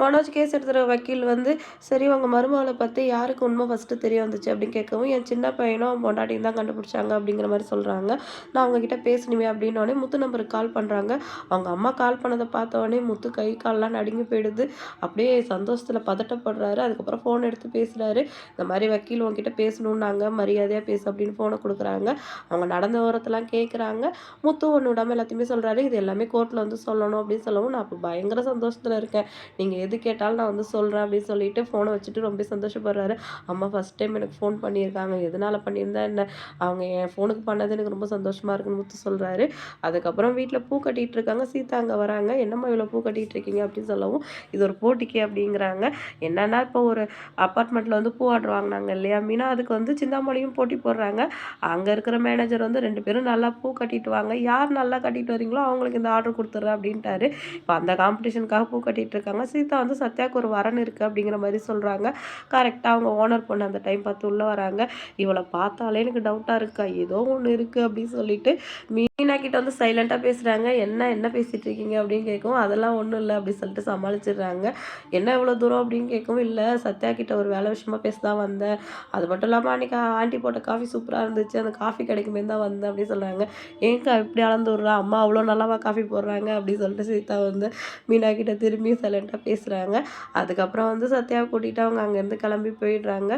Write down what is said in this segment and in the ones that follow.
Manoj case எடுத்துகிற வக்கீல் வந்து சரி உங்கள் மருமகளை பற்றி யாருக்கு உண்மை ஃபஸ்ட்டு தெரிய வந்துச்சு? அப்படின்னு கேட்கவும் என் சின்ன பையனும் பொண்டாட்டியும் தான் கண்டுபிடிச்சாங்க அப்படிங்கிற மாதிரி சொல்கிறாங்க நான் அவங்கக்கிட்ட பேசணுமே அப்படின்னோடனே முத்து நம்பருக்கு கால் பண்ணுறாங்க அவங்க அம்மா கால் பண்ணதை பார்த்தோடனே முத்து கை கால்லாம் நடுங்கி போயிடுது. அப்படியே சந்தோஷத்தில் பதட்டப்படுறாரு. அதுக்கப்புறம் ஃபோன் எடுத்து பேசுகிறாரு இந்த மாதிரி வக்கீல் உங்ககிட்ட பேசணுன்னாங்க மரியாதையாக பேசு அப்படின்னு ஃபோனை கொடுக்குறாங்க. அவங்க நடந்த ஓரத்தெல்லாம் கேட்குறாங்க முத்து ஒன்று விடாமல் எல்லாத்தையுமே சொல்கிறாரு இது எல்லாமே கோர்ட்டில் வந்து சொல்லணும் அப்படின்னு சொல்லவும் நான் அப்போ பயங்கர சந்தோஷத்தில் இருக்கேன். நீங்கள் எது கேட்டாலும் நான் வந்து சொல்கிறேன் அப்படின்னு சொல்லிட்டு ஃபோனை வச்சுட்டு ரொம்ப சந்தோஷப்படுறாரு. அம்மா ஃபஸ்ட் டைம் எனக்கு ஃபோன் பண்ணியிருக்காங்க. எதனால் பண்ணியிருந்தா என்ன? அவங்க என் ஃபோனுக்கு பண்ணது எனக்கு ரொம்ப சந்தோஷமாக இருக்குன்னு முத்து சொல்கிறாரு அதுக்கப்புறம் வீட்டில் பூ கட்டிகிட்டு இருக்காங்க. சீதா அங்கே வராங்க. என்னம்மா இவ்வளோ பூ கட்டிகிட்டு இருக்கீங்க அப்படின்னு சொல்லவும் இது ஒரு போட்டிக்கு அப்படிங்கிறாங்க. என்னென்னா இப்போ ஒரு அப்பார்ட்மெண்ட்டில் வந்து பூ ஆர்டர் வாங்கினாங்க இல்லையா? மீனா அதுக்கு வந்து சிந்தாமணியும் போட்டி போடுறாங்க. அங்கே இருக்கிற மேனேஜர் வந்து ரெண்டு பேரும் நல்லா பூ கட்டிட்டு வாங்க. யார் நல்லா கட்டிட்டு வரீங்களோ அவங்களுக்கு இந்த ஆர்டர் கொடுத்துட்றேன் அப்படின்ட்டாரு. இப்போ அந்த காம்படிஷனுக்காக பூ கட்டிகிட்டு இருக்காங்க. சீதா வந்து சத்யாவுக்கு ஒரு வரன் இருக்குது அப்படிங்கிற மாதிரி சொல்கிறாங்க கரெக்டாக அவங்க ஓனர் பொண்ணு அந்த டைம் பார்த்து உள்ளே வராங்க. இவளை பார்த்தாலே எனக்கு டவுட்டாக இருக்கா. ஏதோ ஒன்று இருக்குது அப்படின்னு சொல்லிட்டு மீனா கிட்ட வந்து சைலண்ட்டாக பேசுகிறாங்க என்ன என்ன பேசிகிட்டு இருக்கீங்க அப்படின்னு கேட்கவும் அதெல்லாம் ஒன்றும் இல்லை அப்படின்னு சொல்லிட்டு சமாளிச்சிடுறாங்க. என்ன இவ்வளோ தூரம்? அப்படின்னு கேட்கவும் இல்லை சத்யா கிட்ட ஒரு வேலை விஷயமா பேச தான் வந்தேன். அது மட்டும் இல்லாமல் அன்றைக்கி ஆண்டி போட்ட காஃபி சூப்பராக இருந்துச்சு. அந்த காஃபி கிடைக்குமே தான் வந்தேன் அப்படின்னு சொல்கிறாங்க ஏங்கா இப்படி அளந்து விட்றா அம்மா அவ்வளோ நல்லாவா காஃபி போடுறாங்க அப்படின்னு சொல்லிட்டு சீதா வந்து மீனா கிட்ட திரும்பி சைலண்ட்டாக பேசுகிறாங்க அதுக்கப்புறம் வந்து சத்யாவை கூட்டிகிட்டு அவங்க அங்கேருந்து கிளம்பி போயிடுறாங்க.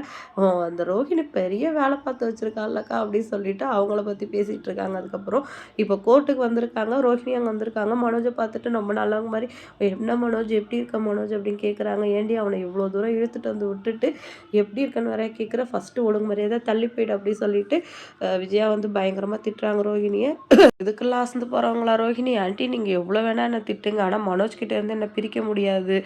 அந்த ரோஹிணி பெரிய வேலை பார்த்து வச்சுருக்காள்லக்கா அப்படின்னு சொல்லிட்டு அவங்கள பற்றி பேசிகிட்டு இருக்காங்க. அதுக்கப்புறம் இப்போ கோர்ட்டுக்கு வந்திருக்காங்க. ரோஹிணி அங்கே வந்திருக்காங்க. மனோஜை பார்த்துட்டு ரொம்ப நல்லவங்க மாதிரி என்ன மனோஜ்? எப்படி இருக்க மனோஜ்? அப்படின்னு கேட்குறாங்க ஏண்டி அவனை இவ்வளோ தூரம் இழுத்துட்டு வந்து விட்டுட்டு எப்படி இருக்கன்னு வரைய கேட்குற ஃபஸ்ட்டு ஒழுங்கு மரியாதை தள்ளி போயிடு அப்படின்னு சொல்லிட்டு விஜயா வந்து பயங்கரமாக திட்டுறாங்க ரோஹிணியை. இதுக்கெல்லாம் அசந்து போகிறவங்களா ரோஹிணி? ஆண்டி நீங்கள் எவ்வளோ வேணால் என்ன திட்டுங்க. ஆனால் மனோஜ் கிட்டே இருந்து என்ன பிரிக்க முடியாது.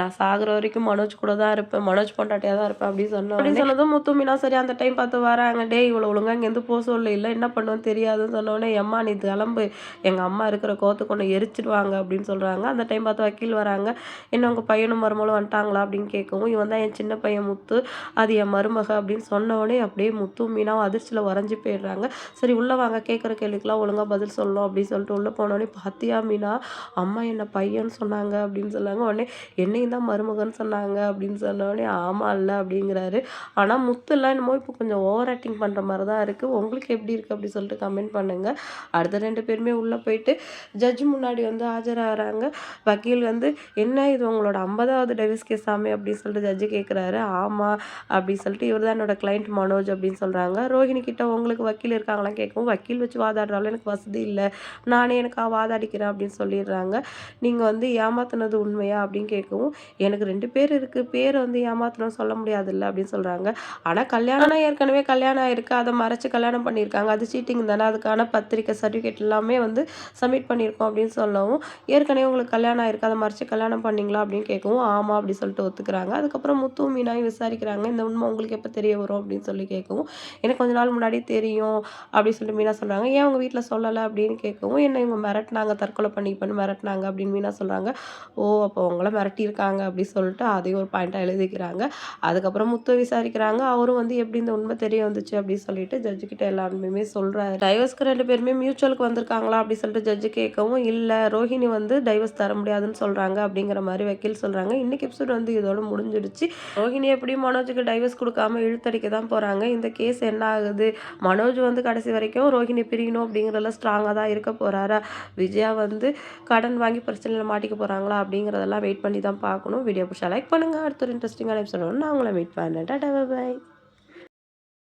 நான் சாகிற வரைக்கும் மனோஜ் கூட தான் இருப்பேன். மனோஜ் பொண்டாட்டியாக தான் இருப்பேன் அப்படின்னு சொன்னோம் அப்படின்னு சொன்னதும் முத்து மீனா சரி அந்த டைம் பார்த்து வராங்க. டே இவ்வளோ ஒழுங்காக இங்கேருந்து போக சொல்ல. இல்லை என்ன பண்ணுவோம் தெரியாதுன்னு சொன்னோடனே எம்மா நீ கிளம்பு. எங்கள் அம்மா இருக்கிற கோத்து கொண்டு எரிச்சிடுவாங்க அப்படின்னு சொல்கிறாங்க அந்த டைம் பார்த்து வக்கீல் வராங்க. என்ன உங்கள் பையனும் மருமகளும் வந்துட்டாங்களா? அப்படின்னு கேட்கவும் இவன் தான் என் சின்ன பையன் முத்து. அது என் மருமக அப்படின்னு சொன்னோடனே அப்படியே முத்து மீனாவும் அதிர்ச்சியில் வரைஞ்சி போயிடுறாங்க. சரி உள்ளே வாங்க. கேட்குற கேள்விக்கெலாம் ஒழுங்காக பதில் சொல்லணும் அப்படின்னு சொல்லிட்டு உள்ளே போனோடனே பாத்தியா மீனா? அம்மா என்ன பையன் சொன்னாங்க அப்படின்னு சொன்னாங்க உடனே என்னையும் தான் மருமகன் சொன்னாங்க அப்படின்னு சொன்னோடனே ஆமாம் இல்லை அப்படிங்கிறாரு. ஆனால் முத்துலாம் என்னமோ இப்போ கொஞ்சம் ஓவர் ஆக்டிங் பண்ணுற மாதிரி தான் இருக்குது உங்களுக்கு எப்படி இருக்குது அப்படி சொல்லிட்டு கமெண்ட் பண்ணுங்கள் அடுத்த ரெண்டு பேருமே உள்ளே போயிட்டு ஜட்ஜ் முன்னாடி வந்து ஆஜராகிறாங்க வக்கீல் வந்து என்ன இது உங்களோட ஐம்பதாவது டெவிஸ் கேஸ் அப்படின்னு சொல்லிட்டு ஜட்ஜு கேட்குறாரு ஆமாம் அப்படின்னு சொல்லிட்டு இவர் தான் என்னோட கிளைண்ட் மனோஜ் அப்படின்னு சொல்கிறாங்க ரோஹிணி கிட்ட உங்களுக்கு வக்கீல் இருக்காங்களாம்? கேட்கவும் வக்கீல் வச்சு வாதாடுறாலும் எனக்கு வசதி இல்லை. நானே எனக்கு வாதாடிக்கிறேன் அப்படின்னு சொல்லிடுறாங்க. நீங்கள் வந்து ஏமாத்தினது உண்மையா? அப்படின்னு கேட்கவும் எனக்கு ரெண்டு பேர் இருக்குது பேர் வந்து ஏமாத்தணும் சொல்ல முடியாதுல்ல அப்படின்னு சொல்கிறாங்க ஆனால் கல்யாணம் ஏற்கனவே கல்யாணம் ஆயிருக்கு. அதை மறைச்சி கல்யாணம் பண்ணியிருக்காங்க. அது சீட்டிங் தானே. அதுக்கான பத்திரிக்கை சர்டிஃபிகேட் எல்லாமே வந்து சப்மிட் பண்ணியிருக்கோம் அப்படின்னு சொல்லவும் ஏற்கனவே உங்களுக்கு கல்யாணம் ஆயிருக்கு. அதை மறைச்சி கல்யாணம் பண்ணிங்களா அப்படின்னு கேட்கவும் ஆமாம் அப்படின்னு சொல்லிட்டு ஒத்துக்கிறாங்க. அதுக்கப்புறம் முத்து மீனாயும் விசாரிக்கிறாங்க. இந்த உண்மை உங்களுக்கு எப்போ தெரிய வரும்? அப்படின்னு சொல்லி கேட்கவும் எனக்கு கொஞ்ச நாள் முன்னாடி தெரியும் அப்படின்னு சொல்லிட்டு மீனா சொல்கிறாங்க ஏன் அவங்க வீட்டில் சொல்லலை? அப்படின்னு கேட்கவும் என்ன இவங்க மிரட்டினாங்க. தற்கொலை பண்ணிப்பேன்னு மிரட்டினாங்க அப்படின்னு மீனா சொல்கிறாங்க ஓ அப்போ உங்களை கட்டியிருக்காங்க அப்படின்னு சொல்லிட்டு அதையும் ஒரு பாயிண்ட்டாக எழுதிக்கிறாங்க. அதுக்கப்புறம் முத்து விசாரிக்கிறாங்க. அவரும் வந்து எப்படி இந்த உண்மை தெரிய வந்துச்சு அப்படின்னு சொல்லிட்டு ஜட்ஜு கிட்ட எல்லாருமே சொல்கிறாரு டைவர்ஸ்க்கு ரெண்டு பேருமே மியூச்சுவலுக்கு வந்திருக்காங்களா அப்படி சொல்லிட்டு ஜட்ஜு கேட்கவும் இல்லை ரோஹிணி வந்து டைவர்ஸ் தர முடியாதுன்னு சொல்கிறாங்க அப்படிங்கிற மாதிரி வக்கீல் சொல்கிறாங்க இன்னைக்கு எபிசோட் வந்து இதோட முடிஞ்சிடுச்சு. ரோஹிணி எப்படி மனோஜுக்கு டைவர்ஸ் கொடுக்காம இழுத்தடிக்க தான் போகிறாங்க இந்த கேஸ் என்ன ஆகுது? மனோஜ் வந்து கடைசி வரைக்கும் ரோஹிணி பிரியணும் அப்படிங்கிறதுல ஸ்ட்ராங்காக தான் இருக்க போகிறாரா விஜயா வந்து கடன் வாங்கி பிரச்சனையில் மாட்டிக்க போகிறாங்களா அப்படிங்கிறதெல்லாம் வெயிட் பண்ணி தான் பார்க்கணும். வீடியோ பிடிச்சா லைக் பண்ணுங்கள் அடுத்த ஒரு இன்ட்ரெஸ்டிங்கான எபிசோட் நான் உங்களை மீட் பண்ணேன் டாடா பை